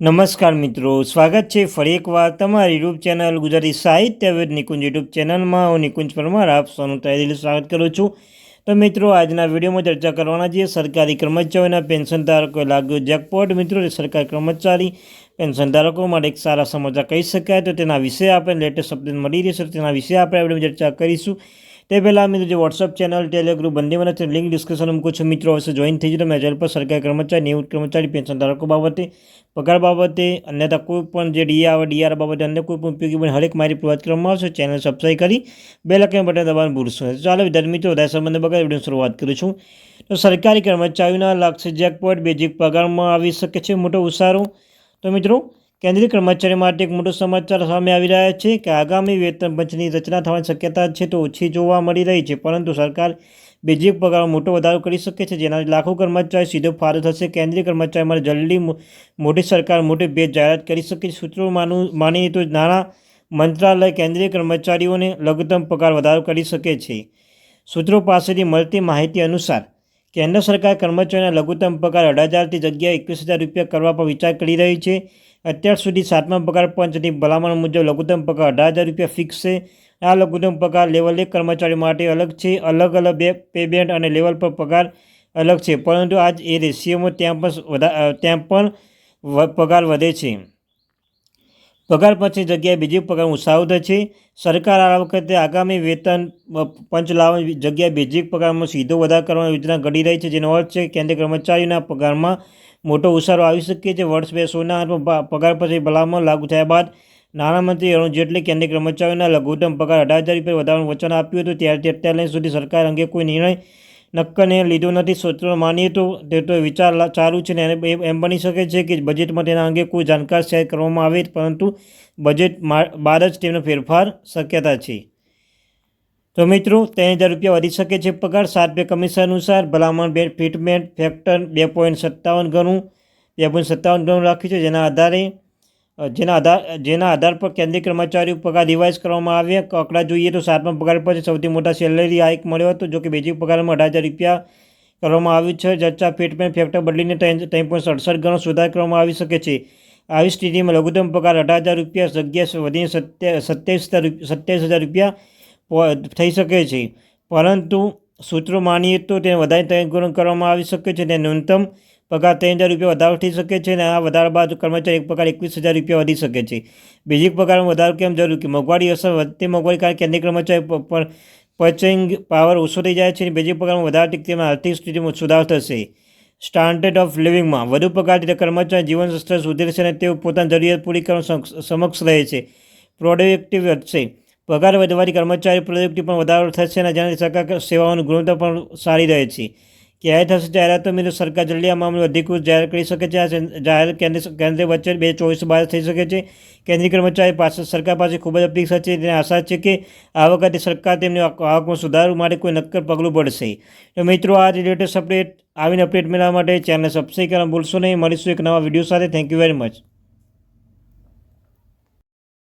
નમસ્કાર મિત્રો, સ્વાગત છે ફરી એકવાર તમારી યુટ્યુબ ચેનલ ગુજરાતી સાહિત્ય વેદ નિકુંજ યુટ્યુબ ચેનલમાં. હું નિકુંજ પરમાર, આપ સૌનું તહેદીલી સ્વાગત કરું છું. તો મિત્રો, આજના વિડીયોમાં ચર્ચા કરવાના છીએ સરકારી કર્મચારીઓના પેન્શન ધારકોએ લાગ્યો જેકપોટ મિત્રો, સરકારી કર્મચારી પેન્શન ધારકો માટે એક સારા સમાચાર કહી શકાય. તો તેના વિશે આપણે લેટેસ્ટ અપડેટ મળી રહેશે તો તેના વિશે આપણે આપણે ચર્ચા કરીશું. તે પહેલાં મિત્રો જે વોટ્સઅપ ચેનલ ટેલિગ્રુપ બંને મને લિંક ડિસ્કશનમાં મૂકું છું મિત્રો. હશે જોઈન થઈ જજો. મેં ચેનલ પર સરકારી કર્મચારી, નિવૃત્ત કર્મચારી, પેન્શન ધારકો બાબતે, પગાર બાબતે, અન્યથા કોઈ પણ જે ડીઆર ડીઆર બાબતે અન્ય કોઈ પણ ઉપયોગી બને, હરેક મારી પ્રોવાઈડ કરવામાં આવશે. ચેનલ સબસ્ક્રાઈબ કરી બે લખે બટન દબાવવાનું ભૂલશો ચાલો વિદ્યાર્થી મિત્રો, વધારે સંબંધ બગાડ વીડિયો શરૂઆત કરું છું. તો સરકારી કર્મચારીઓના લાગશે જેકપોટ બેઝિક પગારમાં આવી શકે છે. મોટો ઉસારો તો મિત્રો, કેન્દ્રીય કર્મચારી માટે એક મોટો સમાચાર સામે આવી રહ્યા છે કે આગામી વેતન પંચની રચના થવાની શક્યતા છે તો ઓછી જોવા મળી રહી છે, પરંતુ સરકાર બેઝિક પગારમાં મોટો વધારો કરી શકે છે, જેનાથી લાખો કર્મચારી સીધો ફાળો થશે. કેન્દ્રીય કર્મચારી માટે જલ્દી મોટી સરકાર મોટી ભેદ જાહેરાત કરી શકે છે. સૂત્રો માનું, માનીએ તો નાણાં મંત્રાલય કેન્દ્રીય કર્મચારીઓને લઘુત્તમ પગાર વધારો કરી શકે છે. સૂત્રો પાસેથી મળતી માહિતી અનુસાર કેન્દ્ર સરકાર કર્મચારીના લઘુત્તમ પગાર અઢાર હજારથી જગ્યાએ એકવીસ હજાર રૂપિયા કરવા પર વિચાર કરી રહી છે. અત્યાર સુધી સાતમા પગાર પંચની ભલામણ મુજબ લઘુત્તમ પગાર અઢાર હજાર રૂપિયા ફિક્સ છે. આ લઘુત્તમ પગાર લેવલ એક કર્મચારી માટે અલગ છે. અલગ અલગ બે પે અને લેવલ પર પગાર અલગ છે. પરંતુ આજ એ રેશિયોમાં ત્યાં પણ ત્યાં પણ પગાર વધે છે. પગાર પછી જગ્યાએ બીજી પગાર ઉત્સાહ છે. સરકાર આ વખતે આગામી વેતન પંચ લાવવાની જગ્યાએ બેઝિક પગારમાં સીધો વધારો કરવાની યોજના ઘડી રહી છે. જેનો અર્થ છે કેન્દ્રીય કર્મચારીઓના પગારમાં મોટો ઉછાળો આવી શકે છે. વર્ષ બે સોના પગાર પછી ભલામણ લાગુ થયા બાદ નાણામંત્રી અરુણ જેટલી કેન્દ્રીય કર્મચારીઓના લઘુત્તમ પગાર અઢાર હજાર રૂપિયા વધારવાનું વચન આપ્યું હતું. ત્યારથી અત્યાર સુધી સરકાર અંગે કોઈ નિર્ણય નક્કરને લીધું નથી સૂત્રો માનીએ તો તે તો વિચાર ચાલુ છે ને એમ બની શકે છે કે બજેટમાં તેના અંગે કોઈ જાણકાર શેર કરવામાં આવે પરંતુ બજેટ બાદ જ તેનો ફેરફાર શક્યતા છે. તો મિત્રો, ત્રણ હજાર રૂપિયા વધી શકે છે પગાર, સાત બે કમિશન અનુસાર, ભલામણ બે ફિટમેન્ટ, ફેક્ટર બે પોઈન્ટ સત્તાવન ગણું, બે પોઈન્ટ સત્તાવન ગણું રાખ્યું છે, જેના આધારે જેના આધાર જેના આધાર પર કેન્દ્રીય કર્મચારીઓ પગાર રિવાઇઝ કરવામાં આવ્યા. આંકડા જોઈએ તો સાતમા પગાર પછી સૌથી મોટા સેલેરી હાઇક મળ્યો હતો, જો કે બેઝિક પગારમાં અઢાર હજાર રૂપિયા કરવામાં આવ્યું છે. ચર્ચા ફિટમેન્ટ ફેક્ટર બદલીને ત્રણ પોઈન્ટ સડસઠ ગણો સુધાર કરવામાં આવી શકે છે. આવી સ્થિતિમાં લઘુત્તમ પગાર અઢાર હજાર રૂપિયા, જગ્યા વધીને સત્યા, સત્યાવીસ સત્યાવીસ હજાર રૂપિયા થઈ શકે છે. પરંતુ સૂત્રો માનીએ તો તેને વધારે ત્રણ ગુણ કરવામાં આવી શકે છે. અને ન્યૂનતમ પગાર ત્રણ હજાર રૂપિયા વધારો થઈ શકે છે અને આ વધારા બાદ કર્મચારી એક પગાર એકવીસ હજાર રૂપિયા વધી શકે છે. બીજી પગારમાં વધારો કેમ જરૂર? કે મોંઘવારી અસર વધતી મોંઘવારી કારણ કેન્દ્રીય કર્મચારી પર પર્ચેઇંગ પાવર ઓછો થઈ જાય છે અને બીજી પગારમાં વધારથી તેમાં આર્થિક સ્થિતિમાં સુધાર થશે. સ્ટાન્ડર્ડ ઓફ લિવિંગમાં વધુ પગારથી કર્મચારી જીવન સ્તર સુધરે છે અને તેઓ પોતાની જરૂરિયાત પૂરી કરવા સમક્ષ રહે છે. પ્રોડક્ટિવ વધશે પગાર વધવાથી કર્મચારી પ્રોડક્ટિવ પણ વધારો થશે અને જેનાથી સરકાર સેવાઓની ગુણવત્તા પણ સારી રહે છે. ક્યારે થશે જાહેરાત મિત્રો સરકાર જલ્દી આ મામલે અધિકૃત જાહેર કરી શકે છે. આ જાહેર કેન્દ્ર કેન્દ્ર વચ્ચે બે ચોવીસ બાર થઈ શકે છે. કેન્દ્રીય કર્મચારી પાસે સરકાર પાસે ખૂબ જ અપેક્ષા છે. તેને આશા છે કે આ વખતે સરકાર તેમની આવકમાં સુધારો માટે કોઈ નક્કર પગલું પડશે તો મિત્રો, આ રિલેટેડ અપડેટ આવીને અપડેટ મેળવવા માટે ચેનલ સબસ્ક્રાઈબ કરવા ભૂલશો નહીં. મળીશું એક નવા વીડિયો સાથે. Thank you very much